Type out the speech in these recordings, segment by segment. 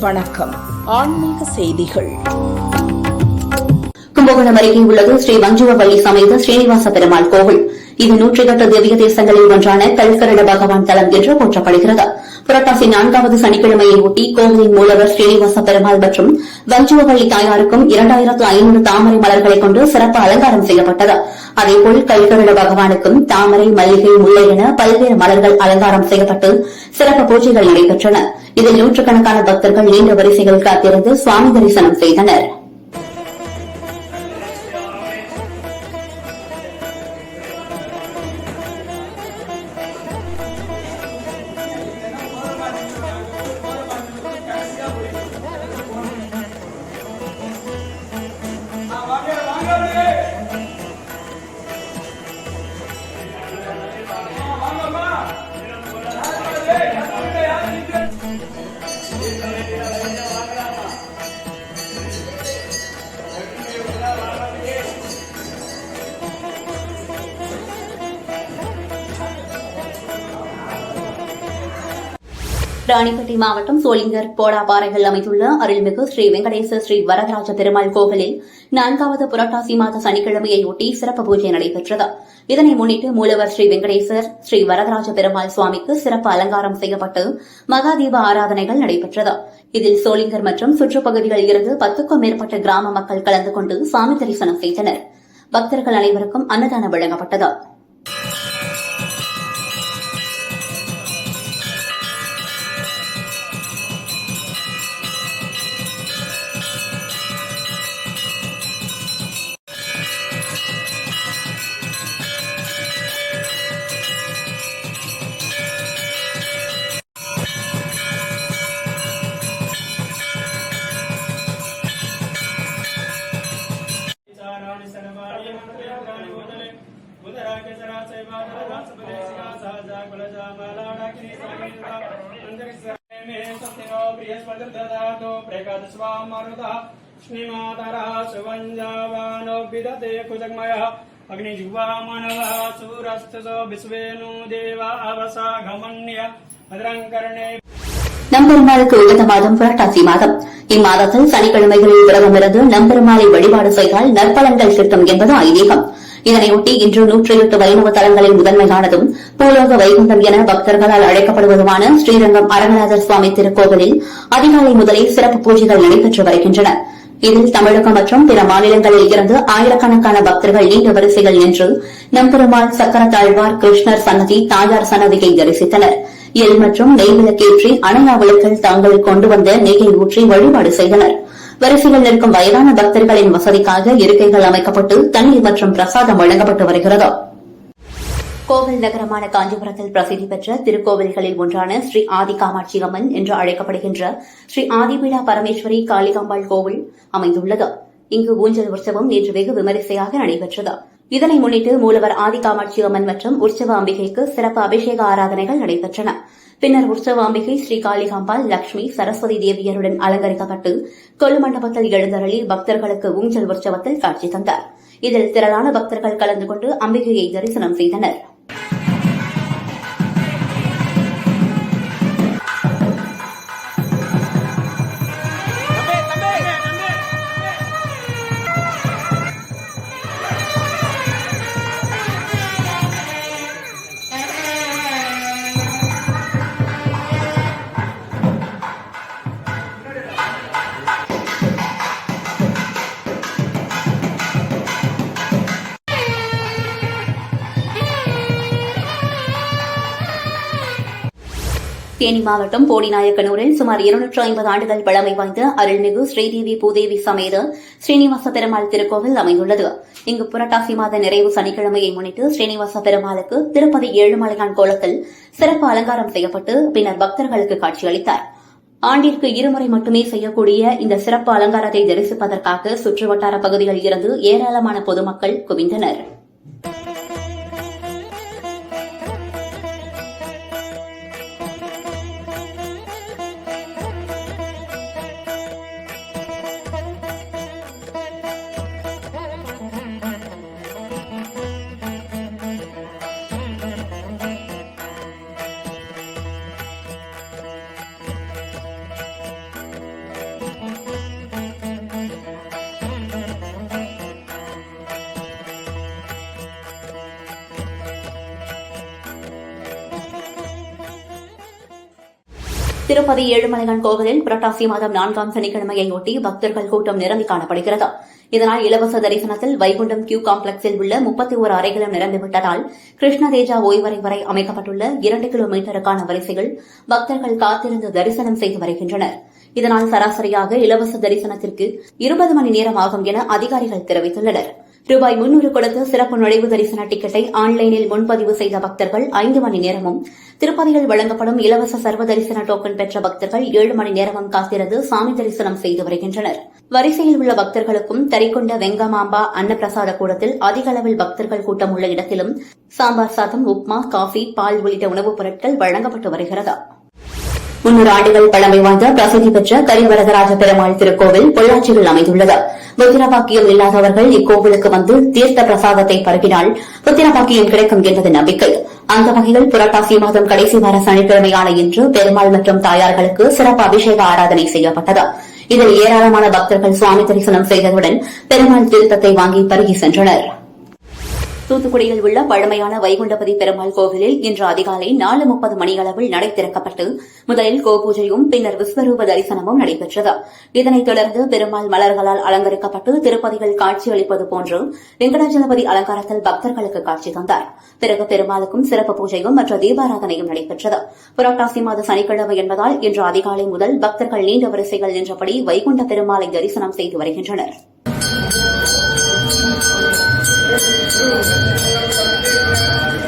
வணக்கம். ஆன்மீக செய்திகள். கும்பகோணம் அருகே உள்ளது ஸ்ரீ வஞ்சுவவள்ளி சமேத ஸ்ரீனிவாச பெருமாள் கோவில். இது நூற்றிகட்ட திவ்ய தேசங்களில் ஒன்றான கல்கரட பகவான் தலம் என்று போற்றப்படுகிறது. புரட்டாசி நான்காவது சனிக்கிழமையை ஒட்டி கோவிலின் மூலவர் ஸ்ரீனிவாச பெருமாள் மற்றும் வஞ்சுவவள்ளி தாயாருக்கும் இரண்டாயிரத்து ஐநூறு தாமரை மலர்களை கொண்டு சிறப்பு அலங்காரம் செய்யப்பட்டது. அதேபோல் கல்கரட பகவானுக்கும் தாமரை மல்லிகை முல்லை என பல்வேறு மலர்கள் அலங்காரம் செய்யப்பட்டு சிறப்பு பூஜைகள் நடைபெற்றன. இதில் நூற்றுக்கணக்கான பக்தர்கள் நீண்ட வரிசைகள் காத்திருந்து சுவாமி தரிசனம் செய்தனா் Amen. ராணிப்பேட்டை மாவட்டம் சோளிங்கர் போடாபாறைகள் அமைந்துள்ள அருள்மிகு ஸ்ரீ வெங்கடேச ஸ்ரீ வரதராஜ பெருமாள் கோவிலில் நான்காவது புரட்டாசி மாத சனிக்கிழமையொட்டி சிறப்பு பூஜை நடைபெற்றது. இதனை முன்னிட்டு மூலவர் ஸ்ரீ வெங்கடேசர் ஸ்ரீ வரதராஜ பெருமாள் சுவாமிக்கு சிறப்பு அலங்காரம் செய்யப்பட்டு மகாதீப ஆராதனைகள் நடைபெற்றது. இதில் சோளிங்கர் மற்றும் சுற்றுப்பகுதிகளில் இருந்து பத்துக்கும் மேற்பட்ட கிராம மக்கள் கலந்து கொண்டு சாமி தரிசனம் செய்தனர். பக்தர்கள் அனைவருக்கும் அன்னதானம் வழங்கப்பட்டது. श्रीमातरः सुवञ्जावानो विदते कुजग्मयः अग्निजुवा मानवः सूरस्तसो विश्वेनु देवा अवसा घमन्य भद्रं कर्णे நம்பெருமாளுக்கு உகந்த மாதம் புரட்டாசி மாதம் இம்மாதத்தில் சனிக்கிழமைகளில் விரதமிருந்து நம்பெருமாளை வழிபாடு செய்தால் நற்பலன்கள் கிட்டும் என்பது ஐதீகம் இதனையொட்டி இன்று நூற்றி எட்டு வைணவ தலங்களில் முதன்மையானதும் பூலோக வைகுண்டம் என பக்தர்களால் அழைக்கப்படுவதுமான ஸ்ரீரங்கம் அரங்கநாதர் சுவாமி திருக்கோவிலில் அதிகாலை முதலே சிறப்பு பூஜைகள் நடைபெற்று வருகின்றன. இதில் தமிழகம் மற்றும் பிற மாநிலங்களில் இருந்து ஆயிரக்கணக்கான பக்தர்கள் நீண்ட வரிசைகள் நின்று நம்பெருமாள் சக்கரத்தாழ்வார் கிருஷ்ணர் சன்னதி தாயார் சன்னதியை தரிசித்தனர். எல் மற்றும் நெய் விளக்கேற்றி அணையா விளக்கில் தாங்கள் கொண்டு வந்த நெய்யை ஊற்றி வழிபாடு செய்தனா் வரிசையில் நிற்கும் வயதான பக்தர்களின் வசதிக்காக இருக்கைகள் அமைக்கப்பட்டு தண்ணீர் மற்றும் பிரசாதம் வழங்கப்பட்டு வருகிறது. கோவில் நகரமான காஞ்சிபுரத்தில் பிரசித்தி பெற்ற திருக்கோவில்களில் ஒன்றான ஸ்ரீ ஆதி காமாட்சி அம்மன் என்று அழைக்கப்படுகின்ற ஸ்ரீ ஆதிபீடா பரமேஸ்வரி காளிகாம்பாள் கோவில் அமைந்துள்ளது. இங்கு ஊஞ்சல் உற்சவம் நேற்று வெகு விமரிசையாக நடைபெற்றது. இதனை முன்னிட்டு மூலவர் ஆதி காமாட்சி அம்மன் மற்றும் உற்சவ அம்பிகைக்கு சிறப்பு அபிஷேக ஆராதனைகள் நடைபெற்றன. பின்னர் உற்சவ அம்பிகை லட்சுமி சரஸ்வதி தேவியருடன் அலங்கரிக்கப்பட்டு கொலுமண்டபத்தில் எழுந்தருளி பக்தர்களுக்கு ஊஞ்சல் உற்சவத்தில் காட்சி தந்தார். இதில் திரளான பக்தர்கள் கலந்து கொண்டு அம்பிகையை தரிசனம் செய்தனர். தேனி மாவட்டம் போடிநாயக்கனூரில் சுமார் இருநூற்று ஐம்பது ஆண்டுகள் பழமை வாய்ந்த அருள்மிகு ஸ்ரீதேவி பூதேவி சமேத ஸ்ரீனிவாச பெருமாள் திருக்கோவில் அமைந்துள்ளது. இங்கு புரட்டாசி மாத நிறைவு சனிக்கிழமையை முன்னிட்டு ஸ்ரீனிவாச பெருமாளுக்கு திருப்பதி ஏழுமலையான் கோலத்தில் சிறப்பு அலங்காரம் செய்யப்பட்டு பின்னர் பக்தர்களுக்கு காட்சியளித்தார். ஆண்டிற்கு இருமுறை மட்டுமே செய்யக்கூடிய இந்த சிறப்பு அலங்காரத்தை தரிசிப்பதற்காக சுற்றுவட்டார பகுதிகளில் இருந்து ஏராளமான பொதுமக்கள் குவிந்தனா் திருப்பதி ஏழுமலையான் கோவிலில் புரட்டாசி மாதம் நான்காம் சனிக்கிழமையொட்டி பக்தர்கள் கூட்டம் நிரம்பி காணப்படுகிறது. இதனால் இலவச தரிசனத்தில் வைகுண்டம் கியூ காம்ப்ளெக்ஸில் உள்ள முப்பத்தி ஒரு அறைகளும் நிரம்பிவிட்டதால் கிருஷ்ணதேஜா ஓய்வறை வரை அமைக்கப்பட்டுள்ள இரண்டு கிலோமீட்டருக்கான வரிசைகள் பக்தர்கள் காத்திருந்து தரிசனம் செய்து வருகின்றனர். இதனால் சராசரியாக இலவச தரிசனத்திற்கு இருபது மணி நேரம் ஆகும் என அதிகாரிகள் தெரிவித்துள்ளனர். ரூபாய் முன்னூறு கொடுத்து சிறப்பு நுழைவு தரிசன டிக்கெட்டை ஆன்லைனில் முன்பதிவு செய்த பக்தர்கள் ஐந்து மணி நேரமும் திருப்பதியில் வழங்கப்படும் இலவச சர்வ தரிசன டோக்கன் பெற்ற பக்தர்கள் ஏழு மணி நேரமும் காத்திருந்து சாமி தரிசனம் செய்து வருகின்றனர். வரிசையில் உள்ள பக்தர்களுக்கும் தரிகொண்ட வெங்கமாம்பா அன்னப்பிரசாத கூடத்தில் அதிக அளவில் பக்தர்கள் கூட்டம் உள்ள இடத்திலும் சாம்பார் சாதம் உப்மா காஃபி பால் உள்ளிட்ட உணவுப் பொருட்கள் வழங்கப்பட்டு வருகிறது? முன்னூறு ஆண்டுகள் பழமை வாய்ந்த பிரசித்தி பெற்ற கரிவரதராஜ பெருமாள் திருக்கோவில் பொள்ளாச்சியில் அமைந்துள்ளது. புத்திரபாக்கியம் இல்லாதவர்கள் இக்கோவிலுக்கு வந்து தீர்த்த பிரசாதத்தை பருகினால் புத்திரபாக்கியம் கிடைக்கும் என்பது நம்பிக்கை. அந்த வகையில் புரட்டாசி மாதம் கடைசி வார சனிக்கிழமையான இன்று பெருமாள் மற்றும் தாயார்களுக்கு சிறப்பு அபிஷேக ஆராதனை செய்யப்பட்டது. இதில் ஏராளமான பக்தர்கள் சுவாமி தரிசனம் செய்ததுடன் பெருமாள் தீர்த்தத்தை வாங்கி பருகி சென்றனர். தூத்துக்குடியில் உள்ள பழமையான வைகுண்டபதி பெருமாள் கோவிலில் இன்று அதிகாலை நாலு முப்பது மணியளவில் நடை திறக்கப்பட்டு முதலில் கோபூஜையும் பின்னர் விஸ்வரூப தரிசனமும் நடைபெற்றது. இதனைத் தொடர்ந்து பெருமாள் மலர்களால் அலங்கரிக்கப்பட்டு திருப்பதிகள் காட்சியளிப்பது போன்று வெங்கடாஜலபதி அலங்காரத்தில் பக்தர்களுக்கு காட்சி தந்தார். பிறகு பெருமாளுக்கும் சிறப்பு பூஜையும் மற்ற தீபாராதனையும் நடைபெற்றது. புரட்டாசி மாத சனிக்கிழமை என்பதால் இன்று அதிகாலை முதல் பக்தர்கள் நீண்ட வரிசைகள் நின்றபடி வைகுண்ட பெருமாளை தரிசனம் செய்து வருகின்றனர். Three, two, one.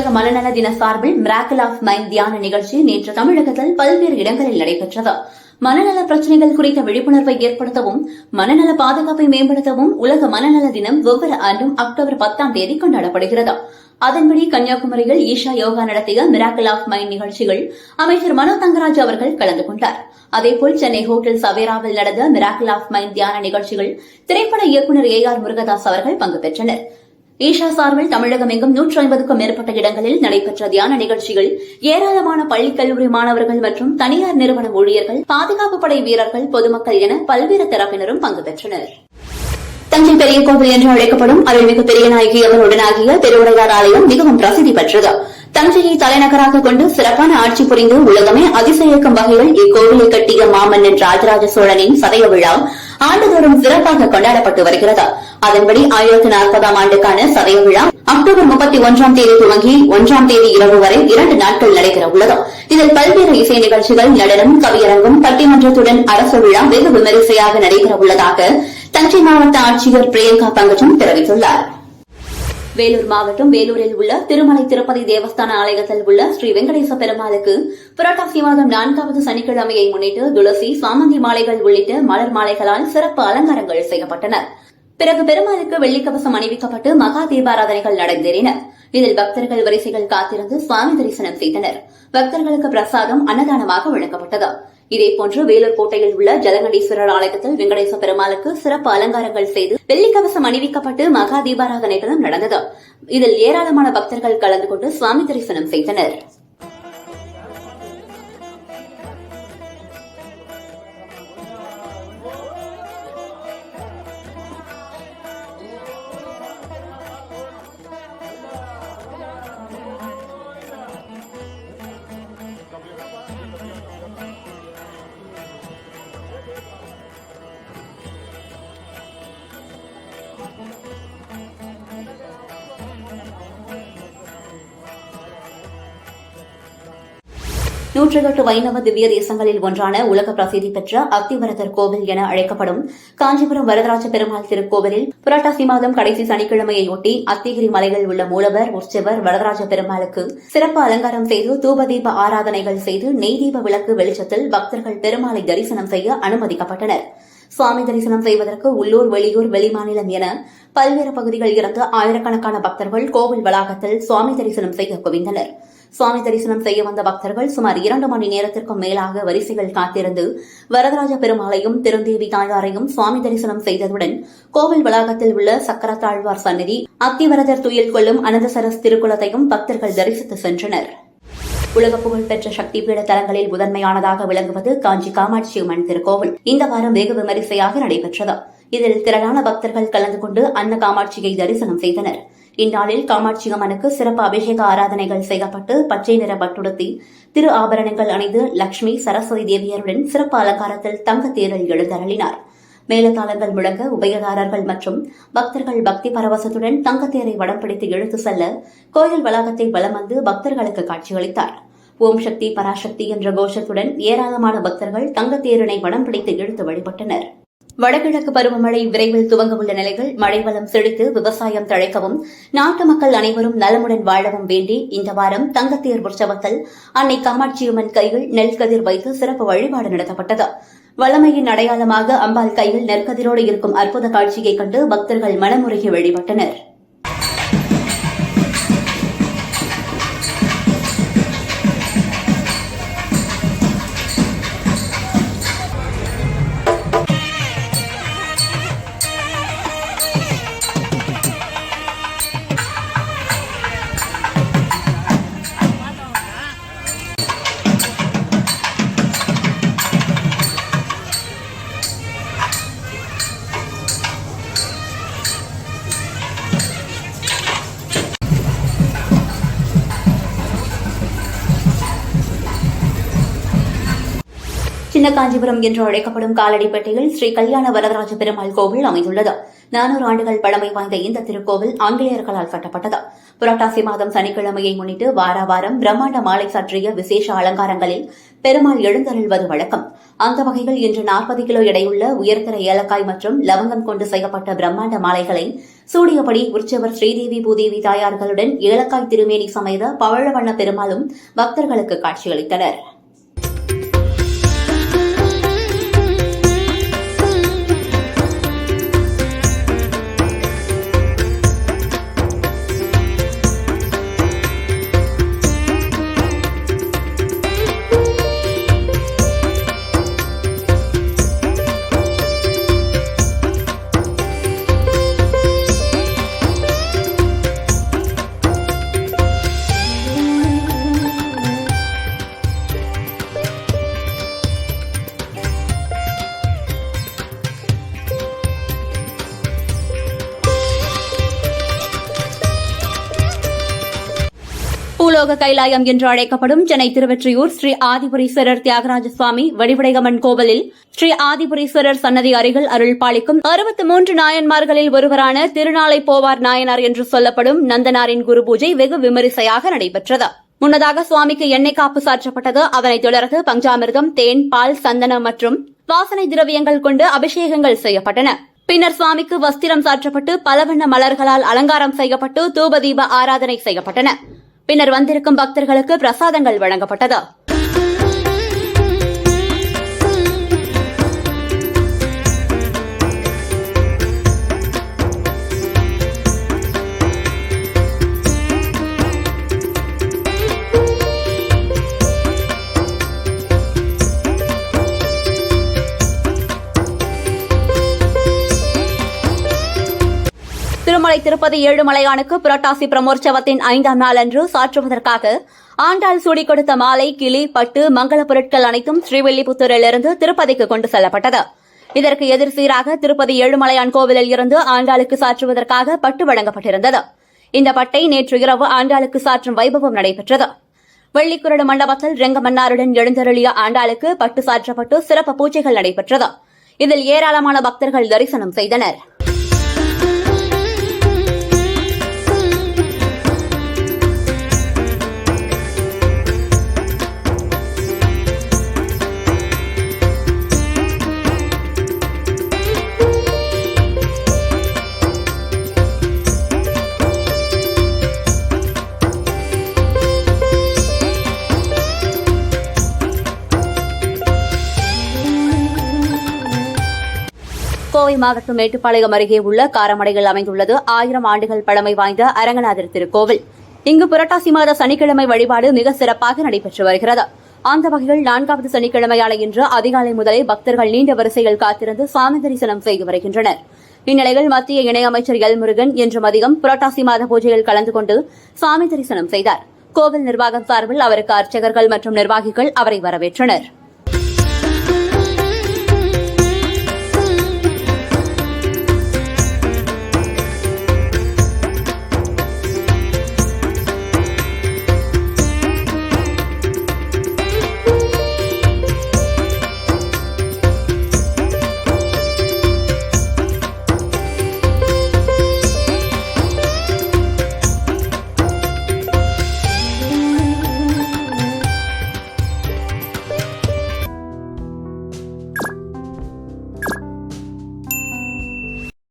உலக மனநல தின சார்பில் மிராக்கிள் ஆஃப் மைண்ட் தியான நிகழ்ச்சி நேற்று தமிழகத்தில் பல்வேறு இடங்களில் நடைபெற்றது. மனநல பிரச்சினைகள் குறித்த விழிப்புணர்வை ஏற்படுத்தவும் மனநல பாதுகாப்பை மேம்படுத்தவும் உலக மனநல தினம் ஒவ்வொரு ஆண்டும் அக்டோபர் பத்தாம் தேதி கொண்டாடப்படுகிறது. அதன்படி கன்னியாகுமரியில் ஈஷா யோகா நடத்திய மிராக்கிள் ஆஃப் மைண்ட் நிகழ்ச்சிகள் அமைச்சர் மனோ தங்கராஜ் அவர்கள் கலந்து கொண்டார். அதேபோல் சென்னை ஹோட்டல் சவேராவில் நடந்த மிராக்கிள் ஆஃப் மைண்ட் தியான நிகழ்ச்சிகள் திரைப்பட இயக்குநர் ஏ ஆர் முருகதாஸ் அவர்கள் பங்கு பெற்றனா் ஈஷா சார்பில் தமிழகம் எங்கும் நூற்று ஐம்பதுக்கும் மேற்பட்ட இடங்களில் நடைபெற்ற தியான நிகழ்ச்சிகள் ஏராளமான பள்ளி கல்லூரி மாணவர்கள் மற்றும் தனியார் நிறுவன ஊழியர்கள் பாதுகாப்பு படை வீரர்கள் பொதுமக்கள் என பல்வேறு தரப்பினரும் பங்கு பெற்றனர். தஞ்சை பெரிய கோவில் என்று அழைக்கப்படும் அருள்மிகு பெரியநாயகி அவருடனாகிய பெருவுடையார் ஆலயம் மிகவும் பிரசித்தி பெற்றது. தஞ்சையை தலைநகராக கொண்டு சிறப்பான ஆட்சி புரிந்து உலகமே அதிசயிக்கும் வகையில் இக்கோவிலை கட்டிய மாமன்னன் ராஜராஜ சோழனின் சதய விழா ஆண்டுதோறும் சிறப்பாக கொண்டாடப்பட்டு வருகிறது. அதன்படி ஆயிரத்தி நாற்பதாம் ஆண்டுக்கான சதய விழா அக்டோபர் முப்பத்தி ஒன்றாம் தேதி துவங்கி ஒன்றாம் தேதி இரவு வரை இரண்டு நாட்கள் நடைபெற உள்ளது இதில் பல்வேறு இசை நிகழ்ச்சிகள் நடனம் கவியரங்கம் பட்டிமன்றத்துடன் அரசு விழா வெகு விமரிசையாக நடைபெற உள்ளதாக தஞ்சை மாவட்ட ஆட்சியர் பிரியங்கா பங்கஜம் தெரிவித்துள்ளார். வேலூர் மாவட்டம் வேலூரில் உள்ள திருமலை திருப்பதி தேவஸ்தான ஆலயத்தில் உள்ள ஸ்ரீ வெங்கடேச பெருமாளுக்கு புரட்டாசி மாதம் நான்காவது சனிக்கிழமையை முன்னிட்டு துளசி சாமந்தி மாலைகள் உள்ளிட்ட மலர் மாலைகளால் சிறப்பு அலங்காரங்கள் செய்யப்பட்டன. பிறகு பெருமாளுக்கு வெள்ளிக்கவசம் அணிவிக்கப்பட்டு மகா தீபாராதனைகள் நடந்தேறின. இதில் பக்தர்கள் வரிசைகள் காத்திருந்து சுவாமி தரிசனம் செய்தனர். பக்தர்களுக்கு பிரசாதம் அன்னதானமாக வழங்கப்பட்டது. இதேபோன்று வேலூர் கோட்டையில் உள்ள ஜலகண்டீஸ்வரர் ஆலயத்தில் வெங்கடேச பெருமாளுக்கு சிறப்பு அலங்காரங்கள் செய்து வெள்ளிக்கவசம் அணிவிக்கப்பட்டு மகா தீபாராதனைகளும் நடந்தது. இதில் ஏராளமான பக்தர்கள் கலந்து கொண்டு சுவாமி தரிசனம் செய்தனர். நூற்றுக்கட்டு வைணவ திவ்ய தேசங்களில் ஒன்றான உலக பிரசித்தி பெற்ற அத்திவரதர் கோவில் என அழைக்கப்படும் காஞ்சிபுரம் வரதராஜ பெருமாள் திருக்கோவிலில் புரட்டாசி மாதம் கடைசி சனிக்கிழமையொட்டி அத்திகிரி மலையில் உள்ள மூலவர் உற்சவர் வரதராஜ பெருமாளுக்கு சிறப்பு அலங்காரம் செய்து தூபதீப ஆராதனைகள் செய்து நெய் தீப விளக்கு வெளிச்சத்தில் பக்தர்கள் பெருமாளை தரிசனம் செய்ய அனுமதிக்கப்பட்டனர். சுவாமி தரிசனம் செய்வதற்கு உள்ளூர் வெளியூர் வெளிமாநிலம் என பல்வேறு பகுதிகளில் இருந்து ஆயிரக்கணக்கான பக்தர்கள் கோவில் வளாகத்தில் சுவாமி தரிசனம் செய்ய குவிந்தனர். சுவாமி தரிசனம் செய்ய வந்த பக்தர்கள் சுமார் இரண்டு மணி நேரத்திற்கும் மேலாக வரிசைகள் காத்திருந்து வரதராஜ பெருமாளையும் திருந்தேவி தாயாரையும் சுவாமி தரிசனம் செய்ததுடன் கோவில் வளாகத்தில் உள்ள சக்கரத்தாழ்வார் சந்நிதி அத்திவரதர் துயில் கொள்ளும் அனந்தசரஸ் திருக்குளத்தையும் பக்தர்கள் தரிசித்து சென்றனர். உலக புகழ்பெற்ற சக்தி பீட தலங்களில் முதன்மையானதாக விளங்குவது காஞ்சி காமாட்சி அம்மன் திருக்கோவில். இந்த வாரம் வெகு விமரிசையாக நடைபெற்றது. இதில் திரளான பக்தர்கள் கலந்து கொண்டு அன்ன காமாட்சியை தரிசனம் செய்தனர். இந்நாளில் காமாட்சி அம்மனுக்கு சிறப்பு அபிஷேக ஆராதனைகள் செய்யப்பட்டு பச்சை நிற பட்டுடுத்தி திரு ஆபரணங்கள் அணிந்து லட்சுமி சரஸ்வதி தேவியருடன் சிறப்பு அலங்காரத்தில் தங்க தேரில் எழுந்தருளினார். மேலதாளங்கள் முழங்க உபயதாரர்கள் மற்றும் பக்தர்கள் பக்தி பரவசத்துடன் தங்கத்தேரை வடம் பிடித்து இழுத்து செல்ல கோயில் வளாகத்தை வலம் வந்து பக்தர்களுக்கு காட்சியளித்தார். ஓம் சக்தி பராசக்தி என்ற கோஷத்துடன் ஏராளமான பக்தர்கள் தங்கத்தேரினை வடம் பிடித்து இழுத்து வழிபட்டனர். வடகிழக்கு பருவமழை விரைவில் துவங்க உள்ள நிலையில் மழை வளம் செழித்து விவசாயம் தழைக்கவும் நாட்டு மக்கள் அனைவரும் நலமுடன் வாழவும் வேண்டி இந்த வாரம் தங்கத்தேர் உற்சவத்தில் அன்னை காமாட்சியம்மன் கையில் நெல் கதிர் வைத்து சிறப்பு வழிபாடு நடத்தப்பட்டது. வளமையின் அடையாளமாக அம்பாள் கையில் நெற்கதிரோடு இருக்கும் அற்புத காட்சியைக் கண்டு பக்தர்கள் மனமுருகி வழிபட்டனர். சின்ன காஞ்சிபுரம் என்று அழைக்கப்படும் காலடிப்பேட்டையில் ஸ்ரீ கல்யாண வரதராஜ பெருமாள் கோவில் அமைந்துள்ளது. நானூறு ஆண்டுகள் பழமை வாய்ந்த இந்த திருக்கோவில் ஆங்கிலேயர்களால் கட்டப்பட்டது. புரட்டாசி மாதம் சனிக்கிழமையை முன்னிட்டு வார வாரம் பிரம்மாண்ட மாலை சாற்றிய விசேஷ அலங்காரங்களில் பெருமாள் எழுந்தருள்வது வழக்கம். அந்த வகையில் இன்று நாற்பது கிலோ எடையுள்ள உயர்தர ஏலக்காய் மற்றும் லவங்கம் கொண்டு செய்யப்பட்ட பிரம்மாண்ட மாலைகளை சூடியபடி உற்சவர் ஸ்ரீதேவி பூதேவி தாயார்களுடன் ஏலக்காய் திருமேனி சமைத பவழவண்ண பெருமாளும் பக்தர்களுக்கு காட்சியளித்தனா் பூலோக கைலாயம் என்று அழைக்கப்படும் சென்னை திருவெற்றியூர் ஸ்ரீ ஆதிபுரீஸ்வரர் தியாகராஜ சுவாமி வடிவுடைகமன் கோவிலில் ஸ்ரீ ஆதிபுரீஸ்வரர் சன்னதி அருகில் அருள் பாலிக்கும் அறுபத்தி மூன்று நாயன்மார்களில் ஒருவரான திருநாளை போவார் நாயனார் என்று சொல்லப்படும் நந்தனாரின் குரு பூஜை வெகு விமரிசையாக நடைபெற்றது. முன்னதாக சுவாமிக்கு எண்ணெய் காப்பு சாற்றப்பட்டது. அதனைத் தொடர்ந்து பஞ்சாமிர்தம் தேன் பால் சந்தனம் மற்றும் வாசனை திரவியங்கள் கொண்டு அபிஷேகங்கள் செய்யப்பட்டன. பின்னர் சுவாமிக்கு வஸ்திரம் சாற்றப்பட்டு பலவண்ண மலர்களால் அலங்காரம் செய்யப்பட்டு தூபதீப ஆராதனை செய்யப்பட்டன. பின்னர் வந்திருக்கும் பக்தர்களுக்கு பிரசாதங்கள் வழங்கப்பட்டது. திருமலை திருப்பதி ஏழுமலையானுக்கு புரட்டாசி பிரமோற்சவத்தின் ஐந்தாம் நாள் அன்று சாற்றுவதற்காக ஆண்டாள் சூடி கொடுத்த மாலை கிளி பட்டு மங்கள பொருட்கள் அனைத்தும் ஸ்ரீவில்லிபுத்தூரிலிருந்து திருப்பதிக்கு கொண்டு செல்லப்பட்டது. இதற்கு எதிர் சீராக திருப்பதி ஏழுமலையான் கோவிலில் இருந்து ஆண்டாளுக்கு சாற்றுவதற்காக பட்டு வழங்கப்பட்டிருந்தது. இந்த பட்டை நேற்று இரவு ஆண்டாளுக்கு சாற்றும் வைபவம் நடைபெற்றது. வெள்ளிக்குரடு மண்டபத்தில் ரெங்கமன்னாருடன் எழுந்தருளிய ஆண்டாளுக்கு பட்டு சாற்றப்பட்டு சிறப்பு பூஜைகள் நடைபெற்றது. இதில் ஏராளமான பக்தர்கள் தரிசனம் செய்தனா் மாவட்டம் மேட்டுப்பாளையம் அருகே உள்ள காரமடையில் அமைந்துள்ளது. ஆயிரம் ஆண்டுகள் பழமை வாய்ந்த அரங்கநாதர் திருக்கோவில். இங்கு புரட்டாசி மாத சனிக்கிழமை வழிபாடு மிக சிறப்பாக நடைபெற்று வருகிறது. அந்த வகையில் நான்காவது சனிக்கிழமையான இன்று அதிகாலை முதலே பக்தர்கள் நீண்ட வரிசையில் காத்திருந்து சுவாமி தரிசனம் செய்து வருகின்றனர். இந்நிலையில் மத்திய இணையமைச்சர் எல் முருகன் இன்று மதியம் புரட்டாசி மாத பூஜையில் கலந்து கொண்டு சுவாமி தரிசனம் செய்தார். கோவில் நிர்வாகம் சார்பில் அவருக்கு அர்ச்சகர்கள் மற்றும் நிர்வாகிகள் அவரை வரவேற்றனர்.